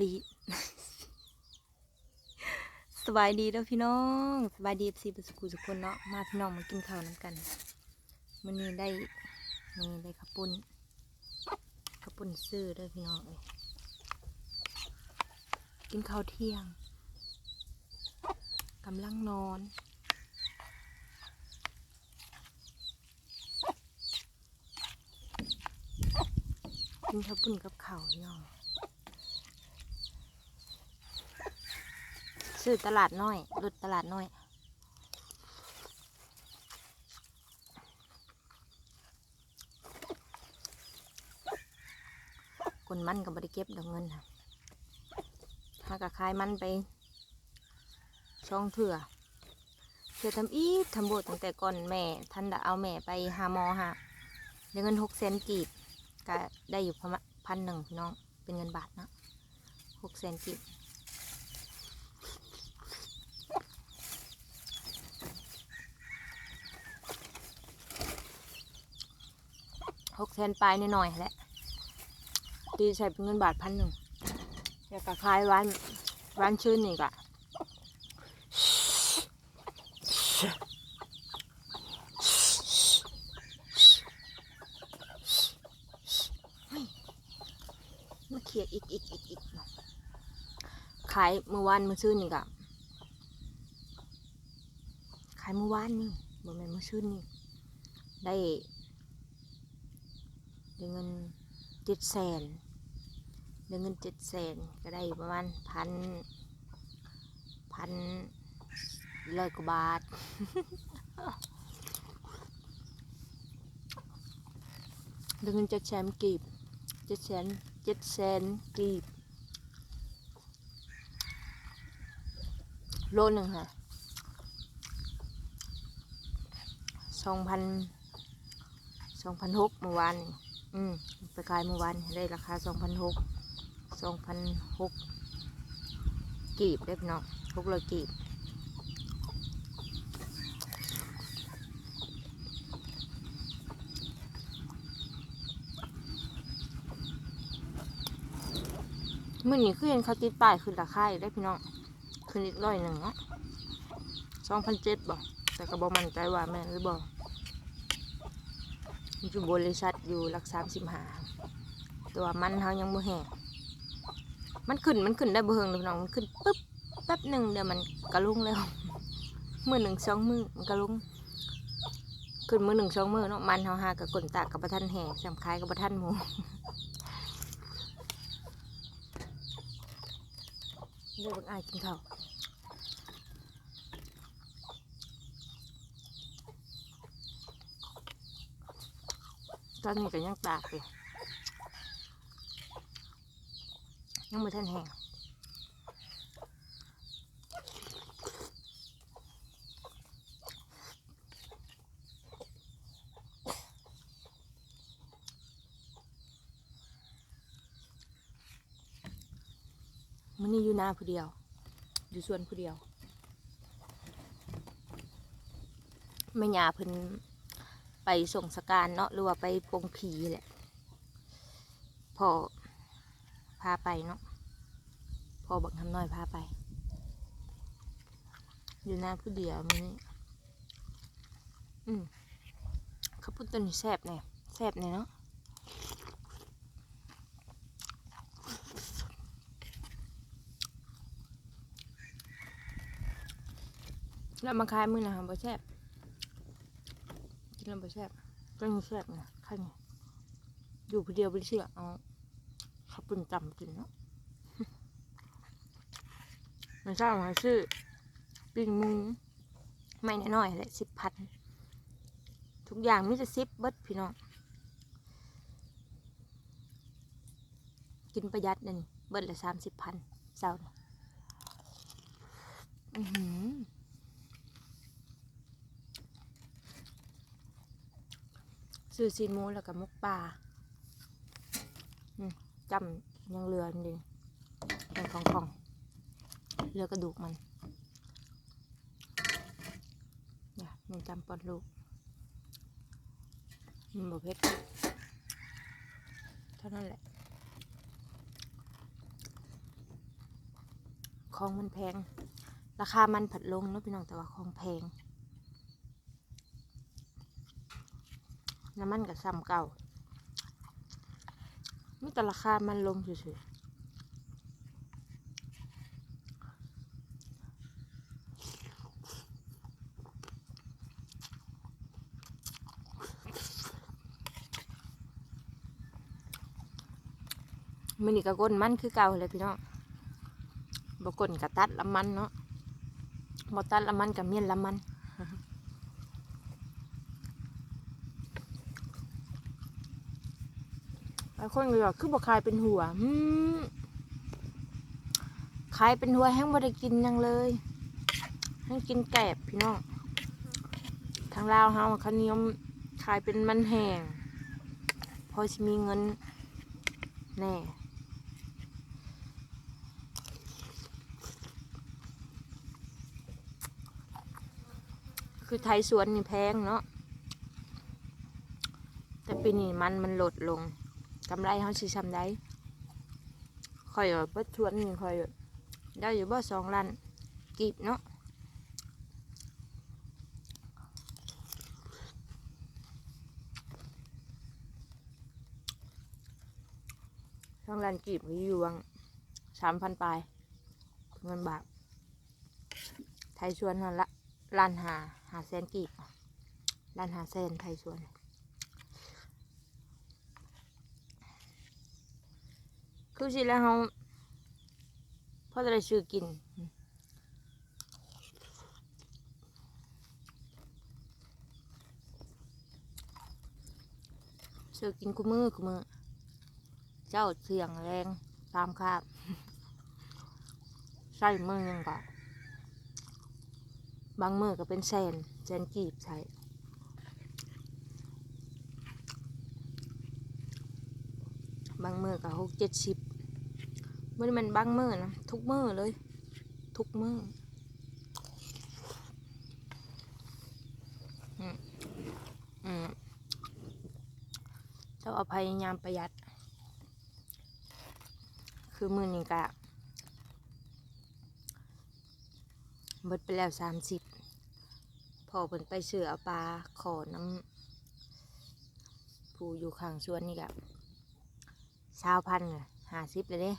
บีสบายดีเด้อพี่น้องสบายดีสิบสุกุสุกคนเนาะมาพี่น้องมากินข้าวน้ำกันมื้อนี้ได้นี่ได้ข้าวปุ้นข้าวปุ้นซื้อเด้อพี่น้องเอ้ยกินข้าวเที่ยงกำลังนอนกินข้าวปุ้นกับข้าวพี่น้อง ซื้อตลาดน้อยรถตลาดน้อยคนมันก็บริเก็บดอกเงินค่ะหากระขายมันไปช่องเถื่อเถื่อทำอีทำโบสถ์ตั้งแต่ก่อนแม่ ท่านด้เอาแม่ไปหาหมอหาได้เงินหกแสนกีบก็ได้อยู่พันหนึ่งพี่น้อง เป็นเงินบาทนะหกแสนกีบ หกแสนปลายนิดหน่อยแหละตีใส่เป็นเงินบาทพันหนึ่งอยากกะคายวันวันชื่นนี่กะมาเขียดอีกอีกอีกอีกขายเมื่อวานเมื่อชื่นนี่กะขายเมื่อวานนี่บ่แม่นเมื่อชื่นนี่ได้ ได้เงินเจ็ดแสนได้เงินเจ็ดแสนก็ได้ประมาณพันพันร้อยกว่าบาทได้เงินเจ็ดแสนกีบเจ็ดแสนเจ็ดแสนกีบโลหนึ่งค่ะสองพันสองพันหกเมื่อวานนี่ อืมไปขายเมื่อวานได้ราคาสองพันหกสองพันหกกีบได้พี่น้องหกร้อยกีบมื่อนี้คือเห็นเขาติดป้ายขึ้นราคาได้พี่น้องขึ้นอีกร้อยหนึ่งเนาะสองพันเจ็ดบอกแต่ก็บอกมันใจว่าแม่นหรือบอกอยู่บริษัท อยู่หลักสามสิบหาตัวมันเขายังบ่แห้งมันขึ้นมันขึ้นได้บ่เฮงเลยพี่น้องมันขึ้นปุ๊บแป๊บหนึ่งเดี๋ยวมันกระลุงแล้วมือหนึ่งสองมือมันกระลุงขึ้นมือหนึ่งสองมือเนาะมันเขาหากับกลนตากกับประทันแห้งสำคายกับประทันหมูเดี๋ยวบิ่งอายกินข้าว ตอนนี้ก็ยังตากอยู่ยังไม่ทันแห้งมันนี่อยู่นาผู้เดียว อยู่ส่วนผู้เดียวแม่ยาเพิ่น ไปส่งสการเนาะหรือว่าไปปงผีแหละ พอพาไปเนาะพอบักทำน้อยพาไป อยู่นาผู้เดียวมันนี่อืมข้าวปุ้นตัวนี้แซ่บแน่แซ่บแน่เนาะแล้วมาขายมือนะคะบ่แซ่บ นแล้วบ่แซ่บก็ยังแซ่บนะข้างนี้อยู่ผู้เดียวได้เชื่อเอาข้าวปุ้นจำกินเนาะมันทราบมาชื่อปิ้งหมูไม่น้อยๆแหละสิบพันทุกอย่างมีแต่สิบเบิดพี่น้องกินประหยัดนั่นเบิดละสามสิบพันเศร้าเนี่ยอือหือ ซื้อซีนหมูแล้วก็มุกปลาจำยังเหลือจริงเป็นของของเหลือกระดูกมันเนี่ยมันจำปอดลูกมันบอกเพชรเท่านั้นแหละ ของมันแพง ราคามันผัดลงเนาะพี่น้องแต่ว่าของแพง น้ำมันกับซ้ำเก่ามีแต่ราคามันลงเฉยๆมันนี่ก็ก้นมันคือเก่าเลยพี่น้องบก้นกับตัดละมันเนาะบตัดละมันกับเมียนละมัน หลายคนก็บอกคือบอกคายเป็นหัวอืมขายเป็นหัวแห้งบ่ได้กินยังเลยแห้งกินแกบพี่น้องทางลาวเฮาเขานิยมขายเป็นมันแห้งพอจะมีเงินแน่คือไทยสวนนี่แพงเนาะแต่ปีนี้มันมันลดลง กำไรเขาสิทำได้คอยว่าเบิดชวนคอยได้อยู่บ่สองล้านกีบเนาะสองล้านกีบอยู่วังสามพันปลายเงินบาทไทยชวนนั่นละล้านหาหาแสนกีบล้านหาแสนไทยชวน คือสิแล้วเขาพอจะได้ซื้อกินซื้อกินกูมือกูมือ เจ้าเสียงแรงตามคาบใส่มือยังก่บางมือก็เป็นแสนแสนกีบใส่บางมือก็หกเจ็ดสิบ มันมันบางมือนะทุกมือเลย ทุกมืออืมอืมเจ้าเอาพยายามประหยัด คือมือนี้กะเบิดไปแล้วสามสิบพอเพิ่นไปเสือเอาปลาขอน้ำผู้อยู่ข้างสวนนี่กะชาวพันธุ์ห้าสิบเลยเด้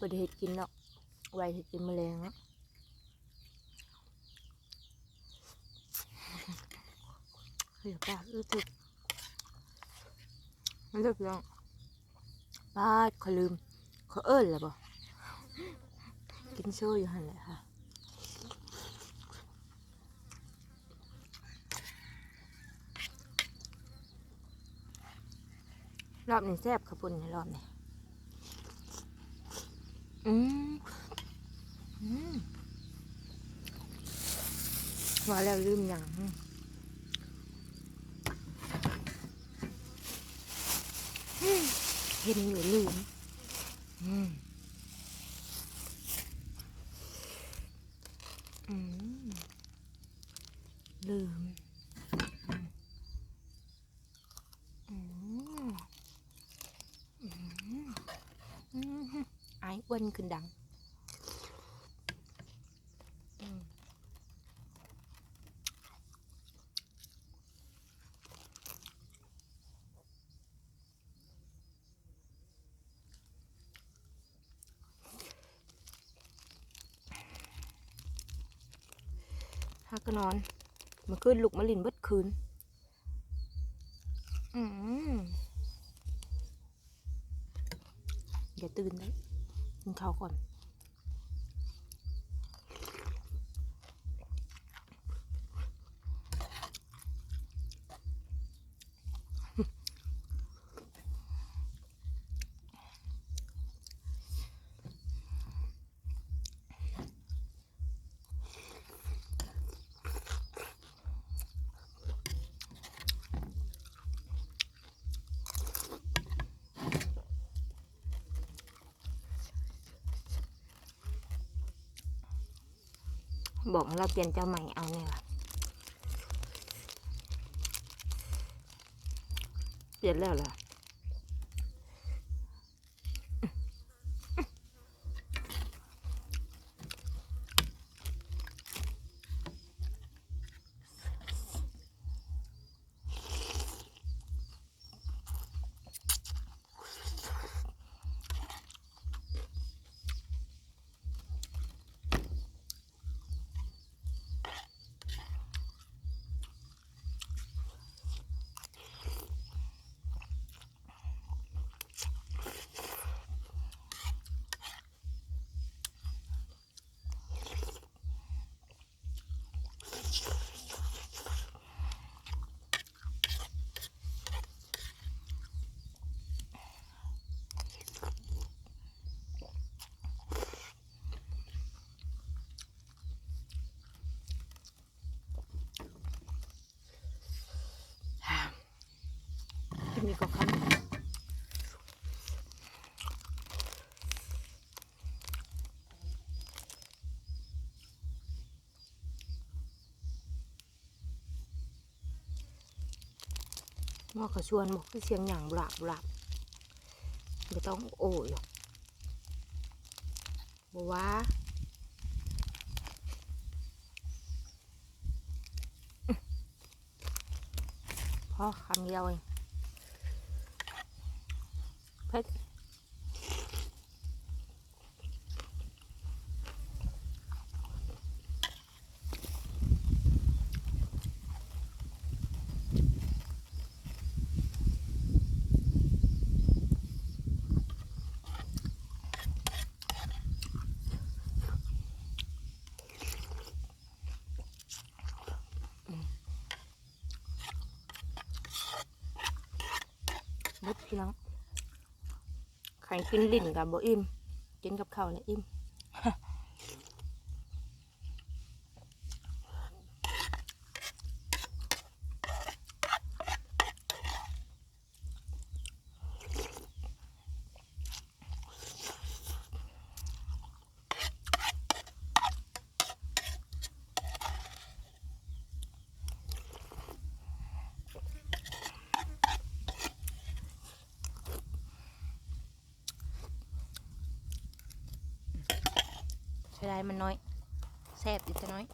บไปเห็ดกินเนาะไว้เห็ดกินแมลงเนาะเฮ้ยป้ารู้สึกมันเลิกยังป้าขาลืมขาเอิ้นแล้วบ่กินโซ่อยู่หันแหละค่ะรอบนี้แซ่บขาวปุ่นในรอบนี้ อืมอืมว่าแล้วลืมอย่างเห็นอยู่ลืมอืมอืมลืมอืมอืมอืม ไอ้อ้วนขึ้นดังอืมฮักก็นอนเมาคืนลุกมาลินเบิดคืน อืมอย่าตื่นได้ กินข้าวก่อน บอกเราเปลี่ยนเจ้าใหม่เอาเนี่ยว่ะเปลี่ยนแล้วเหรอ ที่ก็คันมอกระชวนบอกคือเสียงอย่างบลับลับไม่ต้องโอ้ยหรอกบอกว่าพอคำเดียวเอง ใครกินลิ้นกับบ่อิ่มกินกับข้าวแล้วอิ่ม ใช้ได้มันน้อยแซ่บอีกจะน้อย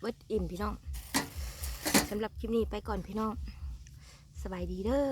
เบิดอิ่มพี่น้องสำหรับคลิปนี้ไปก่อนพี่น้อง สบายดีเด้อ